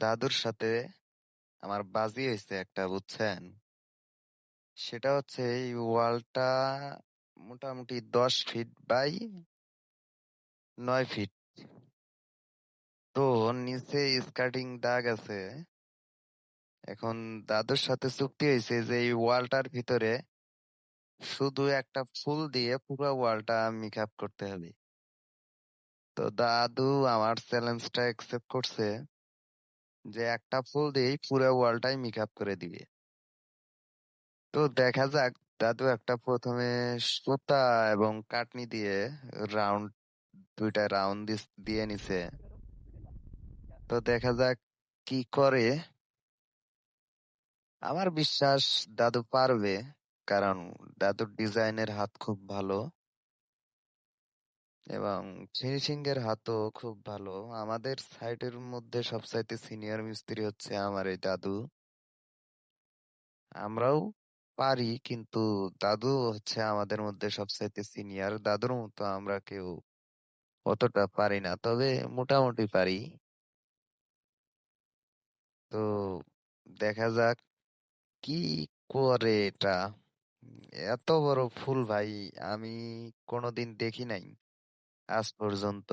দাদুর সাথে আমার বাজি হয়েছে একটা, বুঝছেন? সেটা হচ্ছে এই ওয়ালটা মোটামুটি দশ ফিট বাই নয় ফিট। তো নিচে স্কার্টিং দাগ আছে। এখন দাদুর সাথে চুক্তি হয়েছে যে এই ওয়ালটার ভিতরে শুধু একটা ফুল দিয়ে পুরো ওয়ালটা মেকআপ করতে হবে। তো দাদু আমার চ্যালেঞ্জটা অ্যাকসেপ্ট করছে। যে একটা ফুল দিয়েই পুরো ওয়ালটাই মেকআপ করে দিবে। তো দেখা যাক, দাদু একটা প্রথমে সুতা এবং কাটনি দিয়ে রাউন্ড দুইটা রাউন্ড দিয়ে নিছে। তো দেখা যাক কি করে। আমার বিশ্বাস দাদু পারবে, কারণ দাদুর ডিজাইনের হাত খুব ভালো। এবং ফিনিশিং এর হাতও খুব ভালো। আমাদের সাইটের মধ্যে সবচাইতে সিনিয়র মিস্ত্রি হচ্ছে আমার এই দাদু। আমরাও পারি, কিন্তু দাদু হচ্ছে আমাদের মধ্যে সবচাইতে সিনিয়র। দাদুর মতো আমরা কেউ অতটা পারি না, তবে মোটামুটি পারি। তো দেখা যাক কি করে এটা। এত বড় ফুল ভাই, আমি কোনোদিন দেখি নাই। আজ পর্যন্ত।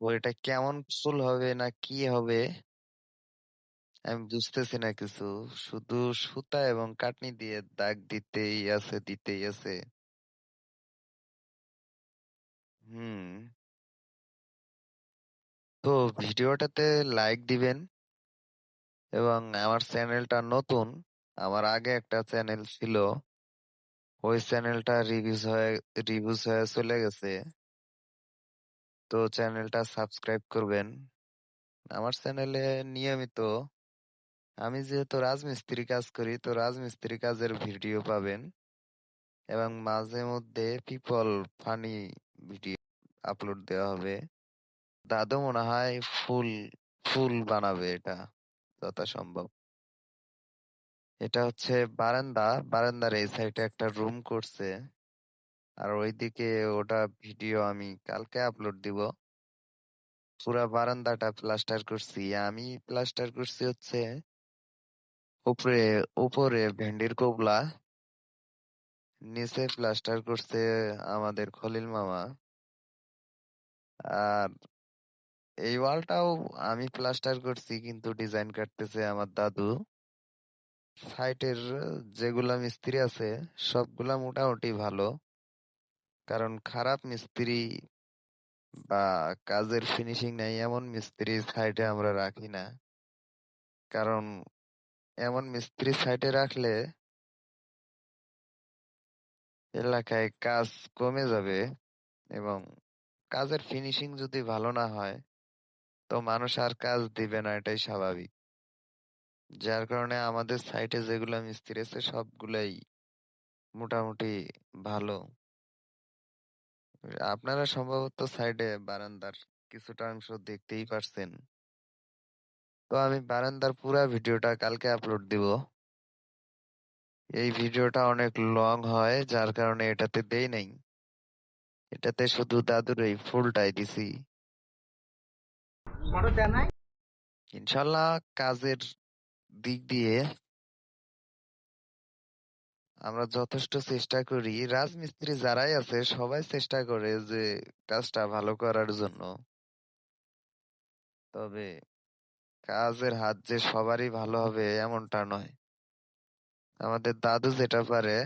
ওইটা কেমন ফুল হবে না কি হবে? আমি বুঝতেছি না কিছু। শুধু সুতা এবং কাটনি দিয়ে দাগ দিতেই আছে দিতেই আছে। হুম। তো ভিডিওটাতে লাইক দিবেন এবং আমার চ্যানেলটা নতুন, আমার আগে একটা চ্যানেল ছিল। ওই চ্যানেলটা রিভিউজ হয়ে রিভিউজ হয়ে চলে গেছে। তো চ্যানেলটা সাবস্ক্রাইব করবেন। আমার চ্যানেলে নিয়মিত আমি যেহেতু রাজমিস্ত্রি কাজ করি, তো রাজমিস্ত্রি কাজের ভিডিও পাবেন এবং মাঝে মধ্যে পিপল ফানি ভিডিও আপলোড দেওয়া হবে। দাদু মনে হয় ফুল ফুল বানাবে এটা যথাসম্ভব। এটা হচ্ছে বারান্দা। বারান্দার এই সাইডে একটা রুম করছে। আর ওইদিকে ওটা ভিডিও আমি কালকে আপলোড দিব। পুরা বারান্দাটা প্লাস্টার করছি। আমি প্লাস্টার করছি হচ্ছে উপরে উপরে ভেন্ডির কোবলা, নিচে প্লাস্টার করছে আমাদের খলিল মামা। আর এই ওয়ালটাও আমি প্লাস্টার করছি, কিন্তু ডিজাইন কাটতেছে আমার দাদু। সাইটের যেগুলা মিস্ত্রি আছে, সবগুলা মোটামুটি ভালো। কারণ খারাপ মিস্ত্রি বা কাজের ফিনিশিং নাই এমন মিস্ত্রি সাইটে আমরা রাখি না। কারণ এমন মিস্ত্রি সাইটে রাখলে এলাকায় কাজ কমে যাবে এবং কাজের ফিনিশিং যদি ভালো না হয়, তো মানুষ আর কাজ দিবে না, এটাই স্বাভাবিক। যার কারণে আমাদের সাইটে যেগুলো মিস্ত্রি আছে সবগুলাই মোটামুটি ভালো। আপনারা সম্ভবত সাইডে বারান্দার কিছুটা অংশ দেখতেই পারছেন। তো আমি বারান্দার পুরা ভিডিওটা কালকে আপলোড দিব। এই ভিডিওটা অনেক লং হয় যার কারণে এটাতে দেই নাই। এটাতে শুধু দাদুর এই ফুলটাই দিছি। ইনশাল্লাহ কাজের দিক দিয়ে আমরা যথেষ্ট চেষ্টা করি। রাজমিস্ত্রি যারাই আছে, সবাই চেষ্টা করে যে কাজটা ভালো করার জন্য। তবে কাজের হাত যে সবারই ভালো হবে এমনটা নয়। আমাদের দাদু যেটা পারে,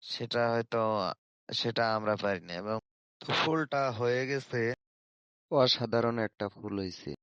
সেটা হয়তো সেটা আমরা পারি না। এবং ফুলটা হয়ে গেছে। অসাধারণ একটা ফুল হয়েছে